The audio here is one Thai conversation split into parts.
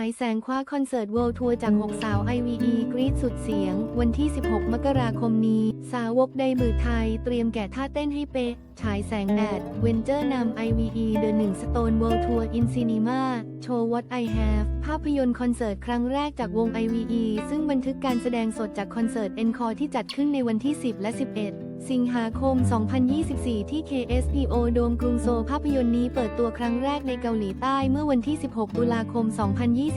ายแสงคว้าคอนเสิร์ตเวิลด์ทัวร์จาก 6 สาว IVE กรีดสุดเสียง วันที่ 16 มกราคมนี้ สาวกไดมือไทย เตรียมแกะท่าเต้นให้เป๊ะฉายแสงแดดเวนเจอร์นำ IVE The 1 Stone World Tour in Cinema Show What I Have ภาพยนตร์คอนเสิร์ตครั้งแรกจากวง IVE ซึ่งบันทึกการแสดงสดจากคอนเสิร์ต Encore ที่จัดขึ้นในวันที่ 10 และ 11 สิงหาคม 2024 ที่ KSPO โดมกรุงโซลภาพยนตร์นี้เปิดตัวครั้งแรกในเกาหลีใต้เมื่อวันที่ 16 ตุลาคม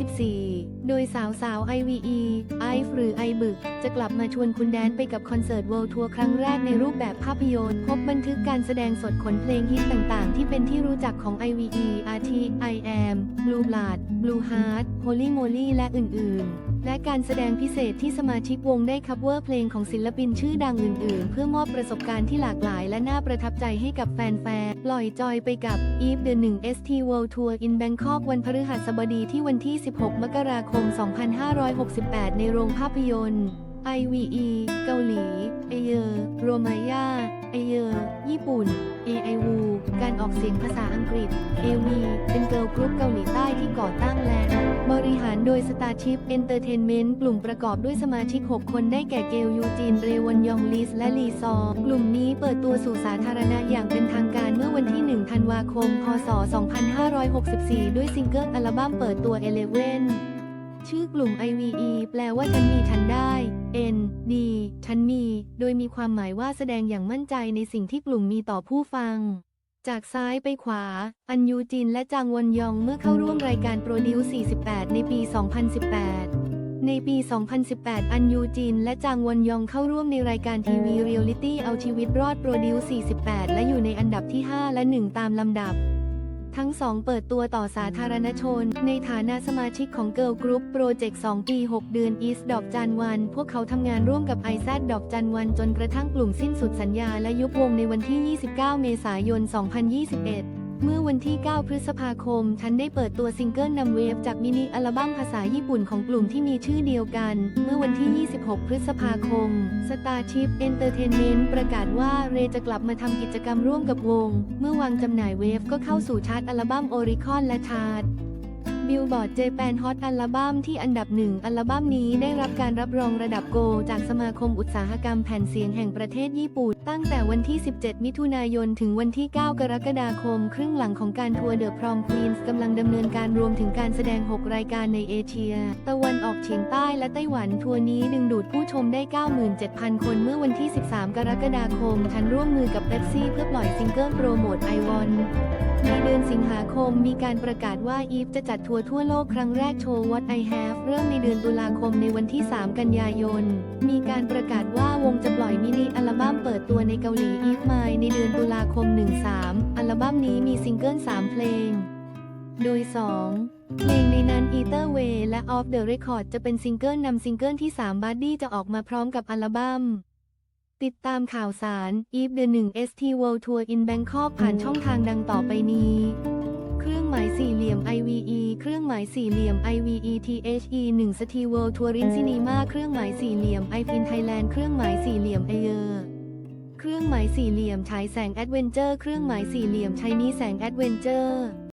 2024 โดยสาวสาว IVE ไอฟหรือไอบึก จะกลับมาชวนคุณแดนไปกับคอนเสิร์ต World Tour ครั้งแรกในรูปแบบภาพยนตร์ พบบันทึกการแสดงสดขนเพลงฮิตต่างๆ ที่เป็นที่รู้จักของ IVE อาทิ I Am Blue Blood Blue Heart Holy Moly และอื่นๆ และการแสดงพิเศษที่สมาชิกวงได้คัฟเวอร์เพลงของศิลปินชื่อดังอื่นๆ เพื่อมอบประสบการณ์ที่หลากหลายและน่าประทับใจให้กับแฟนๆ ปล่อยจอยไปกับ Eve the 1 ST World Tour in Bangkok วันพฤหัสบดีที่วันที่ 16 มกราคม 2568 ในโรงภาพยนตร์ IVE เกาหลีเอเยอร์โรมายาเอเยอร์ญี่ปุ่น AIW การออกเสียงภาษาอังกฤษ AV เป็นเกิร์ลกรุ๊ปเกาหลีใต้ที่ก่อตั้งและ บริหารโดย Starship Entertainment กลุ่มประกอบด้วยสมาชิก 6 คนได้แก่เกลยูจีนเรวอนยองลิส และลีซอ กลุ่มนี้เปิดตัวสู่สาธารณะอย่างเป็นทางการเมื่อวันที่ 1 ธันวาคม พศ 2564 ด้วยซิงเกิลอัลบั้มเปิดตัว Eleven ชื่อกลุ่ม IVE แปลว่าฉันมีฉันได้ N D ฉันมี โดยมีความหมายว่าแสดงอย่างมั่นใจในสิ่งที่กลุ่มมีต่อผู้ฟัง จากซ้ายไปขวา อันยูจินและจางวอนยองเมื่อเข้าร่วมรายการโปรดิว48 ในปี 2018 ในปี 2018 อันยูจินและจางวอนยองเข้าร่วมในรายการทีวีเรียลลิตี้เอาชีวิตรอดโปรดิว48 และอยู่ในอันดับที่ 5 และ 1 ตามลำดับ ทั้งสองเปิดตัวต่อสาธารณชน ในฐานะสมาชิกของเกิ l ลกรุ๊ปโปรเจกต์ 2 ปี 6 เดือนอีสดอกจันวัน พวกเขาทำงานร่วมกับไอแซดดอกจันวันจนกระทั่งกลุ่มสิ้นสุดสัญญาและยุบวงในวันที่ 29 เมษายน 2021 เมื่อวันที่ 9 พฤษภาคมฉันได้เปิดตัวซิงเกิลนำเวฟจากมินิอัลบั้มภาษาญี่ปุ่นของกลุ่มที่มีชื่อเดียวกัน เมื่อวันที่ 26 พฤษภาคม Starship Entertainment ประกาศว่าเรจะกลับมาทำกิจกรรมร่วมกับวง เมื่อวางจำหน่ายเวฟก็เข้าสู่ชาร์ตอัลบั้มโอริคอนและชาร์ต บิลบอร์ดเจแปนฮอตอัลบั้มที่อันดับหนึ่งอัลบั้มนี้ได้รับการรับรองระดับโกลจากสมาคมอุตสาหกรรมแผ่นเสียงแห่งประเทศญี่ปุ่น ตั้งแต่วันที่ 17 มิถุนายน ถึงวันที่ 9 กรกฎาคม ครึ่งหลังของการทัวร์เดอะพรอมควีนส์กำลังดำเนินการรวมถึงการแสดง 6 รายการในเอเชีย ตะวันออกเฉียงใต้และไต้หวันทัวร์นี้ดึงดูดผู้ชมได้ 97,000 คนเมื่อวันที่ 13 กรกฎาคมฉันร่วมมือกับเ e ปซี่เพื่อปล่อยซิงเกิลโปรโมทไอวอน ในเดือนสิงหาคมมีการประกาศว่าอีฟจะจัดทัวร์ทั่วโลกครั้งแรกโชว์ What I Have เริ่มในเดือนตุลาคมในวันที่ 3 กันยายน มีการประกาศว่าวงจะปล่อยมินิอัลบั้มเปิดตัวในเกาหลี Eve My ในเดือนตุลาคม 13 อัลบั้มนี้มีซิงเกิล 3 เพลง โดย 2 เพลงในนั้น Ether Way และ Off the Record จะเป็นซิงเกิลนำซิงเกิลที่ 3 Buddy จะออกมาพร้อมกับอัลบั้ม ติดตามข่าวสาร Eve the 1 ST World Tour in Bangkok ผ่านช่องทางดังต่อไปนี้ เครื่องหมายสี่เหลี่ยม IVE เครื่องหมายสี่เหลี่ยม IVE THE 1 ST World Tour in Cinema เครื่องหมายสี่เหลี่ยม iFin Thailand เครื่องหมายสี่เหลี่ยมเอเยอเครื่องหมายสี่เหลี่ยมฉายแสงแอดเวนเจอร์ เครื่องหมายสี่เหลี่ยมไชนีแสงแอดเวนเจอร์